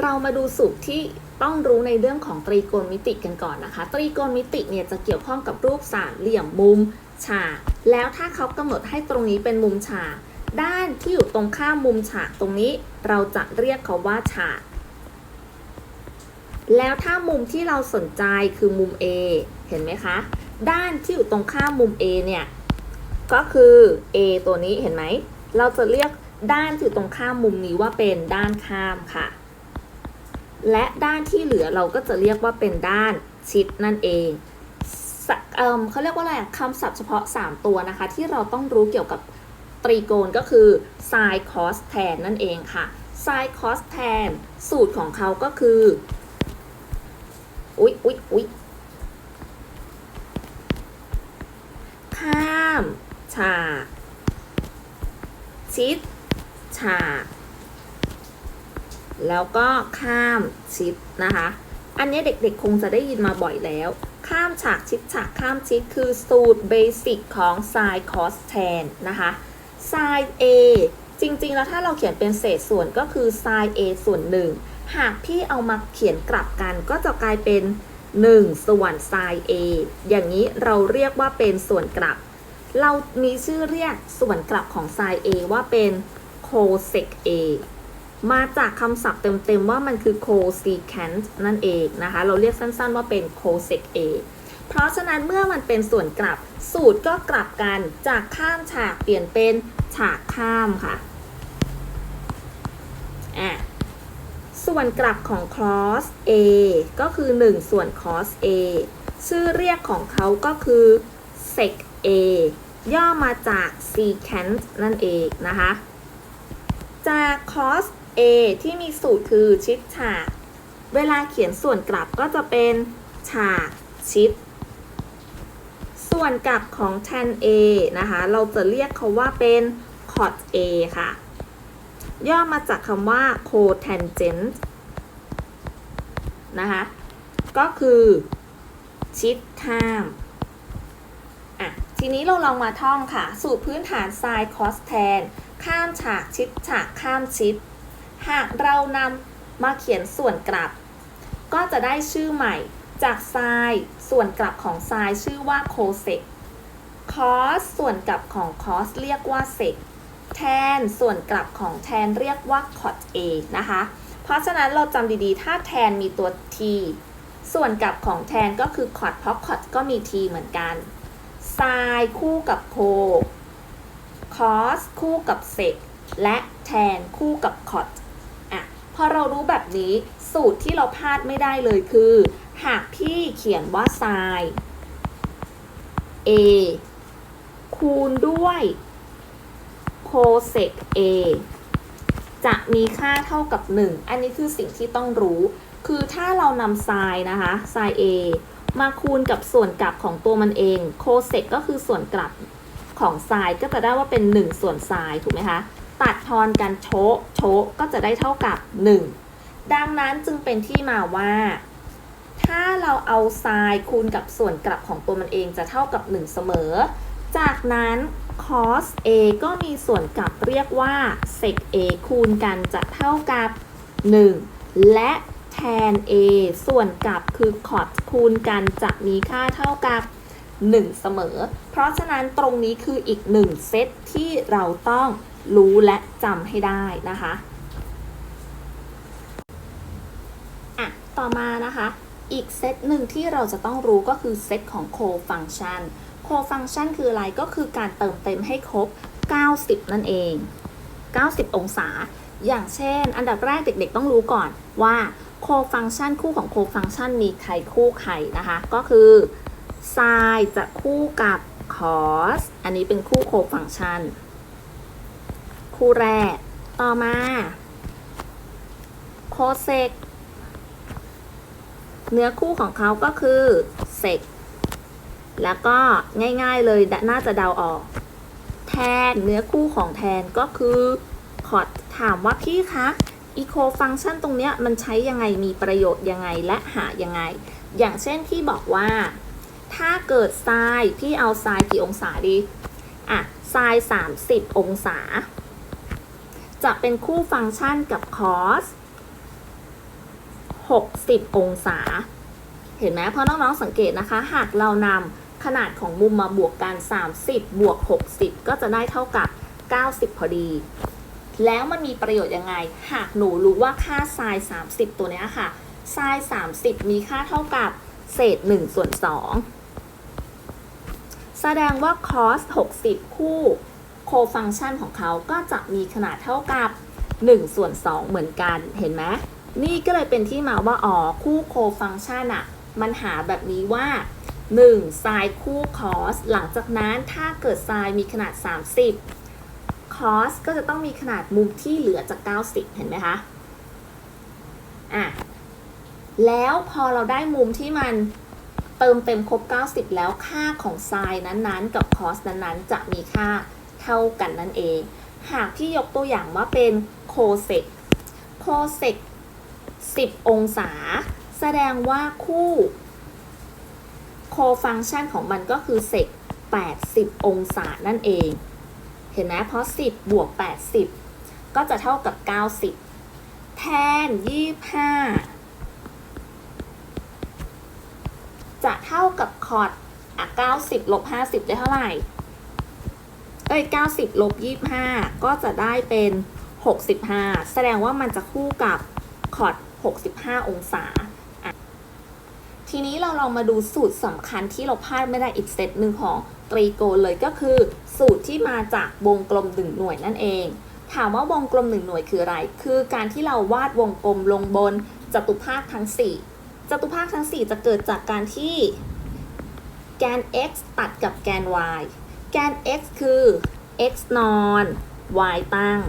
เรามาดูสูตรที่ต้องรู้ในเรื่องของตรีโกณมิติกันก่อนนะคะ ตรีโกณมิติเนี่ยจะเกี่ยวข้องกับรูปสามเหลี่ยมมุมฉากแล้วถ้าเขากำหนดให้ตรงนี้เป็นมุมฉากด้านที่อยู่ตรงข้ามมุมฉากตรงนี้ เราจะเรียกเขาว่าฉาก แล้วถ้ามุมที่เราสนใจคือมุม A เห็นไหมคะ ด้านที่อยู่ตรงข้ามมุม A เนี่ย ก็คือ A ตัวนี้เห็นไหม เราจะเรียกด้านที่อยู่ตรงข้ามมุมนี้ว่าเป็นด้านข้ามค่ะ และด้านที่เหลือเราก็จะเรียกว่าเป็นด้านชิดนั่นเองเอเขาเรียกว่าอะไรคำศัพท์เฉพาะ 3 ตัวนะคะ ที่เราต้องรู้เกี่ยวกับตรีโกณก็คือ sin cos tan นั่นเองค่ะ sin cos tan สูตรของเขาก็คือ อุ๊ยอุ๊ยอุ๊ยข้าม ฉาก ชิด ฉาก แล้วก็ข้ามชิดนะคะ อันนี้เด็กๆคงจะได้ยินมาบ่อยแล้ว ข้ามฉากชิดฉากข้ามชิดคือสูตรเบสิกของ sin cos tan นะคะ sin a จริงๆ แล้วถ้าเราเขียนเป็นเศษส่วนก็คือ sin a ส่วนหนึ่งหากพี่เอามาเขียนกลับกันก็จะกลายเป็น 1 ส่วน sin a อย่างนี้เราเรียกว่าเป็นส่วนกลับ เรามีชื่อเรียกส่วนกลับของ sin a ว่าเป็น cosec a มาจากคำศัพท์เต็มๆ ว่ามันคือ cosecant นั่นเองนะคะ เราเรียกสั้นๆว่าเป็น cosec a เพราะฉะนั้นเมื่อมันเป็นส่วนกลับ สูตรก็กลับกันจากข้ามฉากเปลี่ยนเป็นฉากข้ามค่ะอะ ส่วนกลับของ cos a ก็คือ 1 ส่วน cos a ชื่อเรียกของเขาก็คือ sec a ย่อมาจาก secant นั่นเองนะคะจาก cos a ที่มีสูตรคือชิดฉากเวลาเขียนส่วนกลับก็จะเป็นฉากชิด ส่วนกลับของ tan a นะคะ เราจะเรียกเขาว่าเป็น cot a ค่ะ ย่อมาจากคำว่า cotangent นะคะ ก็คือ ชิดข้ามอะทีนี้เราลองมาท่องค่ะ สูตรพื้นฐาน sin cos tan ข้ามฉากชิดฉากข้ามชิด หากเรานำมาเขียนส่วนกลับ ก็จะได้ชื่อใหม่จาก sin ส่วนกลับของ sin ชื่อว่า cosec cos ส่วนกลับของ cos เรียกว่า sec tan ส่วนกลับของ tan เรียกว่า cot a นะคะ เพราะฉะนั้นเราจำดีๆ ถ้า tan มีตัว t ส่วนกลับของ tan ก็คือ cot เพราะ cot ก็มี t เหมือนกัน sin คู่กับ co cos คู่กับ sec และ tan คู่กับ cot อะ พอเรารู้แบบนี้สูตรที่เราพลาดไม่ได้เลยคือ หากพี่เขียนว่า sin a คูณด้วย cosec a จะมีค่าเท่ากับ 1 อันนี้คือสิ่งที่ต้องรู้ คือถ้าเรานำ sin นะคะ sin a มาคูณกับส่วนกลับของตัวมันเอง cosec ก็คือส่วนกลับของ sin ก็จะได้ว่าเป็น 1 ส่วน sin ถูกไหมคะ ตัดทอนกันโชะโชะก็จะได้เท่ากับ 1 ดังนั้นจึงเป็นที่มาว่า ถ้าเราเอา sin คูณกับส่วนกลับของตัวมันเองจะเท่ากับ 1 เสมอ จากนั้น cos a ก็มีส่วนกลับเรียกว่า sec a คูณกันจะเท่ากับ 1 และ tan a ส่วนกลับคือ cot คูณกันจะมีค่าเท่ากับ 1 เสมอ เพราะฉะนั้นตรงนี้คืออีก 1 เซตที่เราต้อง รู้และจำให้ได้นะคะอะต่อมานะคะ อีกเซตหนึ่งที่เราจะต้องรู้ก็คือเซตของโคฟังชันโคฟังชันคืออะไรก็คือการเติมเต็มให้ครบ 90 นั่นเอง 90 องศา อย่างเช่น อันดับแรกเด็กๆต้องรู้ก่อนว่าโคฟังชันคู่ของโคฟังชันมีใครคู่ใครนะคะ ก็คือ sin จะคู่กับ cos อันนี้เป็นคู่โคฟังชัน คู่แรกต่อมา cosec เนื้อคู่ของเขาก็คือ sec แล้วก็ง่ายๆเลยน่าจะเดาออก แทนเนื้อคู่ของแทนก็คือ cot ถามว่าพี่คะ eco function ตรงเนี้ยมันใช้ยังไงมีประโยชน์ยังไงและหายังไง อย่างเช่นพี่บอกว่า ถ้าเกิด sin พี่เอา sin กี่องศาดี อะ sin 30 องศา จะเป็นคู่ฟังก์ชันกับ cos 60 องศา เห็นไหมเพราะน้องๆสังเกตนะคะ หากเรานำขนาดของมุมมาบวกกัน 30 บวก 60 ก็จะได้เท่ากับ 90 พอดี แล้วมันมีประโยชน์ยังไง หากหนูรู้ว่าค่าไซน์30 ตัวเนี้ยค่ะไซน์30 มีค่าเท่ากับเศษ 1 ส่วน 2 แสดงว่า cos 60 คู่ โคฟังชันของเขาก็จะมีขนาดเท่ากับ1ส่วน2เหมือนกันเห็นไหมนี่ก็เลยเป็นที่มาว่าอ๋อคู่โคฟังชันอะมันหาแบบนี้ว่า1ไซน์คู่ cos หลังจากนั้นถ้าเกิดไซน์มีขนาด 30 cos ก็จะต้องมีขนาดมุมที่เหลือจาก 90 เห็นไหมคะอะแล้วพอเราได้มุมที่มันเติมเต็มครบ 90 แล้วค่าของไซน์นั้นๆ กับ cos นั้นๆ จะมีค่า เท่ากันนั่นเอง หากที่ยกตัวอย่างว่าเป็นโคเซกโคเซก10 องศา แสดงว่าคู่โคฟังชันของมันก็คือเซก80 องศานั่นเอง เห็นไหมเพราะ 10 บวก 80 ก็จะเท่ากับ 90 แทน 25 จะเท่ากับคอร์ดอะ90 ลบ 50 ได้เท่าไหร่ เอ้ย90ลบ25 ก็จะได้เป็น 65 แสดงว่ามันจะคู่กับคอร์ด65 องศาอะทีนี้เราลองมาดูสูตรสำคัญที่เราพลาดไม่ได้อีกเซตหนึ่งของตรีโกณเลยก็คือ สูตรที่มาจากวงกลมหนึ่งหน่วยนั่นเอง ถามว่าวงกลมหนึ่งหน่วยคืออะไร คือการที่เราวาดวงกลมลงบนจตุภาคทั้ง 4จตุภาคทั้ง 4 จะเกิดจากการที่แกน x ตัดกับแกน y แกน x คือ x นอน y ตั้ง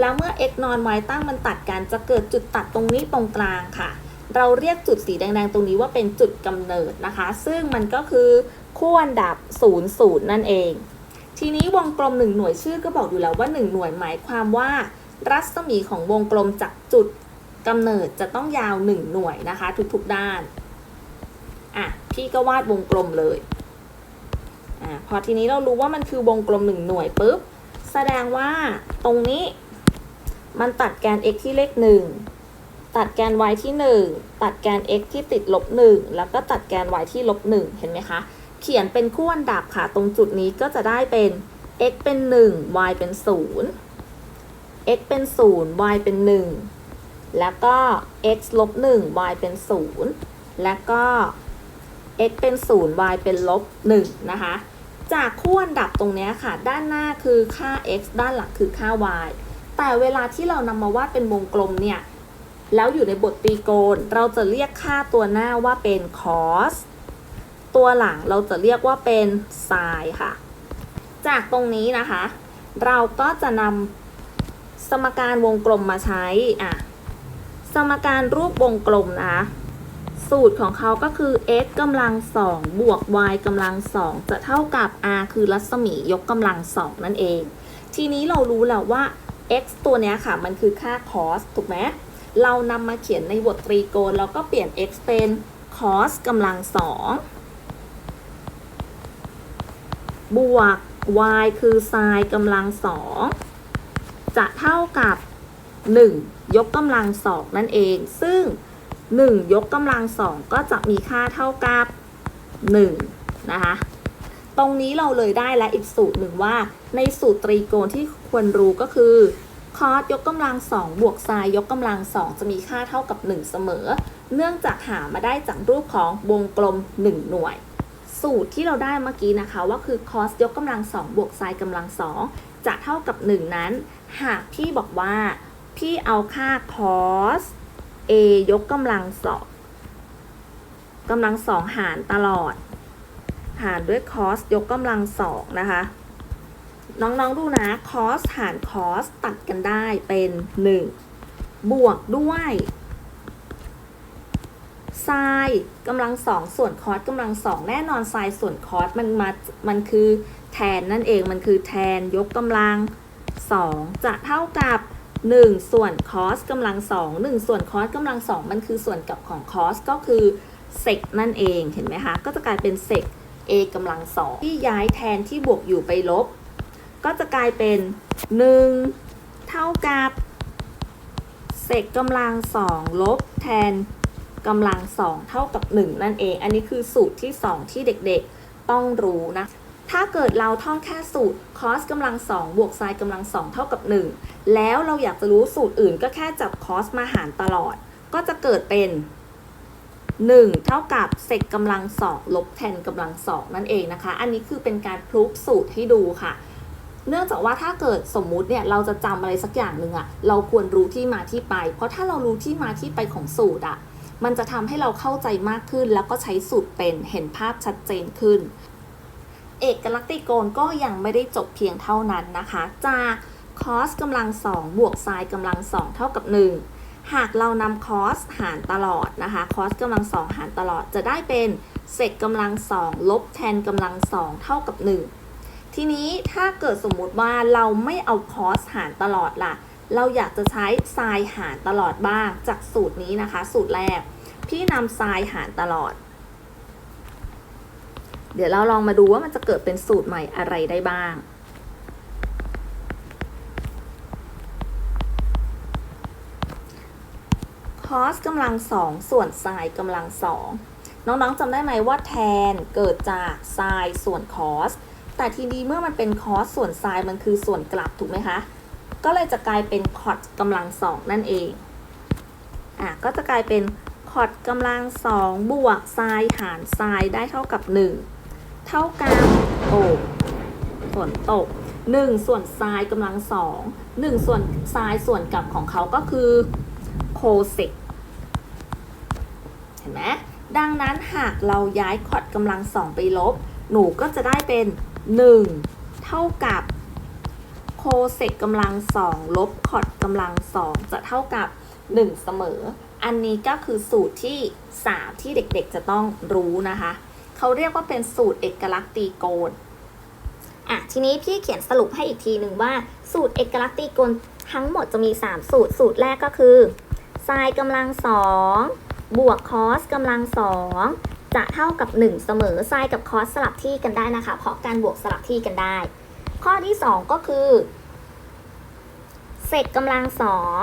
แล้วเมื่อ x นอน y ตั้งมันตัดกันจะเกิดจุดตัดตรงนี้ตรงกลางค่ะ เราเรียกจุดสีแดงๆตรงนี้ว่าเป็นจุดกำเนิดนะคะ ซึ่งมันก็คือคู่อันดับ 0 0 นั่นเอง ทีนี้วงกลม 1 หน่วยชื่อก็บอกอยู่แล้วว่า 1 หน่วยหมายความว่า รัศมีของวงกลมจากจุดกำเนิดจะต้องยาว 1 หน่วยนะคะ ทุกๆด้าน อะ พี่ก็วาดวงกลมเลย อะพอทีนี้เรารู้ว่ามันคือวงกลม1หน่วยปุ๊บ แสดงว่าตรงนี้ มันตัดแกน x ที่เลข1ตัดแกน y ที่ 1 ตัดแกน x ที่ติดลบ 1 แล้วก็ตัดแกน y ที่ลบ 1 เห็นไหมคะ เขียนเป็นคู่อันดับค่ะ ตรงจุดนี้ก็จะได้เป็น x เป็น 1 y เป็น 0 x เป็น 0 y เป็น 1 แล้วก็ x ลบ 1 y เป็น 0 แล้วก็ x เป็น 0 y เป็นลบ 1 นะคะ จากคู่อันดับตรงนี้ค่ะ ด้านหน้าคือค่า x ด้านหลังคือค่า y แต่เวลาที่เรานำมาวาดเป็นวงกลมเนี่ย แล้วอยู่ในบทตรีโกณ เราจะเรียกค่าตัวหน้าว่าเป็น cos ตัวหลังเราจะเรียกว่าเป็น sin ค่ะ จากตรงนี้นะคะ เราก็จะนำสมการวงกลมมาใช้อะสมการรูปวงกลมนะคะ สูตรของเขาก็คือ x กำลังสองบวก y กำลังสองจะเท่ากับ r คือรัศมียกกำลังสองนั่นเอง ทีนี้เรารู้แล้วว่า x ตัวเนี้ยค่ะ มันคือค่า cos ถูกไหมเรานำมาเขียนในบทตรีโกณเราก็เปลี่ยน x เป็น cos กำลังสองบวก y คือ sin กำลังสองจะเท่ากับ 1 ยกกำลังสองนั่นเอง ซึ่ง 1 ยกกำลังสองก็จะมีค่าเท่ากับ 1 นะคะ ตรงนี้เราเลยได้และอีกสูตรหนึ่งว่า ในสูตรตรีโกณที่ควรรู้ก็คือคอสยกกำลังสองบวกไซน์ยกกำลังสองจะมีค่าเท่ากับ 1 เสมอ เนื่องจากหามาได้จากรูปของวงกลม 1 หน่วย สูตรที่เราได้เมื่อกี้นะคะว่าคือ cos ยกกำลังสองบวก sin กำลังสองจะเท่ากับ 1 นั้น หากพี่บอกว่า พี่เอาค่า cos a ยกกำลังสองกำลังสองหารตลอด หารด้วย cos ยกกำลังสองนะคะ น้องๆดูนะ cos หาร cos ตัดกันได้เป็น 1 บวกด้วย sin กำลังสองส่วน cos กำลังสองแน่นอน sin ส่วน cos มันมามันคือแทนนั่นเองมันคือแทนยกกำลังสองจะเท่ากับ 1 ส่วน cos กำลังสอง1ส่วน cos กำลังสองมันคือส่วนกับของ cos ก็คือ sec นั่นเองเห็นไหมคะก็จะกลายเป็น sec a กำลังสองที่ย้ายแทนที่บวกอยู่ไปลบ ก็จะกลายเป็น 1 เท่ากับเศษกำลังสองลบแทนกำลังสองเท่ากับ 1 นั่นเอง อันนี้คือสูตรที่ 2 ที่เด็กๆต้องรู้นะ ถ้าเกิดเราท่องแค่สูตร cos กำลังสองบวก sin กำลังสองเท่ากับ 1 แล้วเราอยากจะรู้สูตรอื่นก็แค่จับ cos มาหารตลอด ก็จะเกิดเป็น 1 เท่ากับเศษกำลังสองลบแทนกำลังสองนั่นเองนะคะ อันนี้คือเป็นการพรูฟสูตรให้ดูค่ะ เนื่องจากว่าถ้าเกิดสมมุติเนี่ยเราจะจำอะไรสักอย่างหนึ่งอะเราควรรู้ที่มาที่ไป เพราะถ้าเรารู้ที่มาที่ไปของสูตรอะมันจะทำให้เราเข้าใจมากขึ้น แล้วก็ใช้สูตรเป็นเห็นภาพชัดเจนขึ้น เอกลักษณ์ตรีโกณก็ยังไม่ได้จบเพียงเท่านั้นนะคะจาก cos กำลังสองบวก sin กำลังสองเท่ากับ 1 หากเรานำ cos หารตลอดนะคะ cos กำลังสองหารตลอดจะได้เป็นเศษกำลังสองลบแทนกำลังสองเท่ากับ 1 ทีนี้ถ้าเกิดสมมุติว่าเราไม่เอา cos หารตลอดล่ะ เราอยากจะใช้ sin หารตลอดบ้างจากสูตรนี้นะคะ สูตรแรกพี่นำ sin หารตลอด เดี๋ยวเราลองมาดูว่ามันจะเกิดเป็นสูตรใหม่อะไรได้บ้าง cos กำลังสองส่วน sin กำลังสองน้องๆจำได้ไหมว่าแทนเกิดจาก sin ส่วน cos แต่ทีนี้เมื่อมันเป็น cos ส่วน sin มันคือส่วนกลับถูกไหมคะ ก็เลยจะกลายเป็น cot กำลังสองนั่นเอง อะก็จะกลายเป็น cot กำลังสองบวก sin หาร sin ได้เท่ากับ 1 เท่ากับโอ้ฝนตก1ส่วน sin กำลังสอง1ส่วน sin ส่วนกลับของเขาก็คือ cosec เห็นไหมดังนั้นหากเราย้ายคอดกำลังสองไปลบ หนูก็จะได้เป็น 1 เท่ากับโคเซกกำลังสองลบคอดกำลังสองจะเท่ากับ 1 เสมอ อันนี้ก็คือสูตรที่ 3 ที่เด็กๆจะต้องรู้นะคะ เขาเรียกว่าเป็นสูตรเอกลักษณ์ตรีโกณอะทีนี้พี่เขียนสรุปให้อีกทีหนึ่งว่า สูตรเอกลักษณ์ตรีโกณทั้งหมดจะมี 3 สูตร สูตรแรกก็คือ sin กำลังสองบวก cos กำลังสองจะเท่ากับ 1 เสมอ sin กับ cos สลับที่กันได้นะคะ เพราะการบวกสลับที่กันได้ ข้อที่ 2 ก็คือเศษกำลังสอง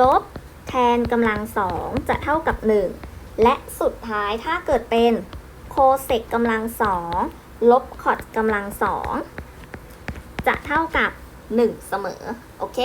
ลบแทนกำลังสองจะเท่ากับ 1 และสุดท้ายถ้าเกิดเป็นโคเซกกำลังสองลบคอดกำลังสองจะเท่ากับ 1 เสมอ โอเค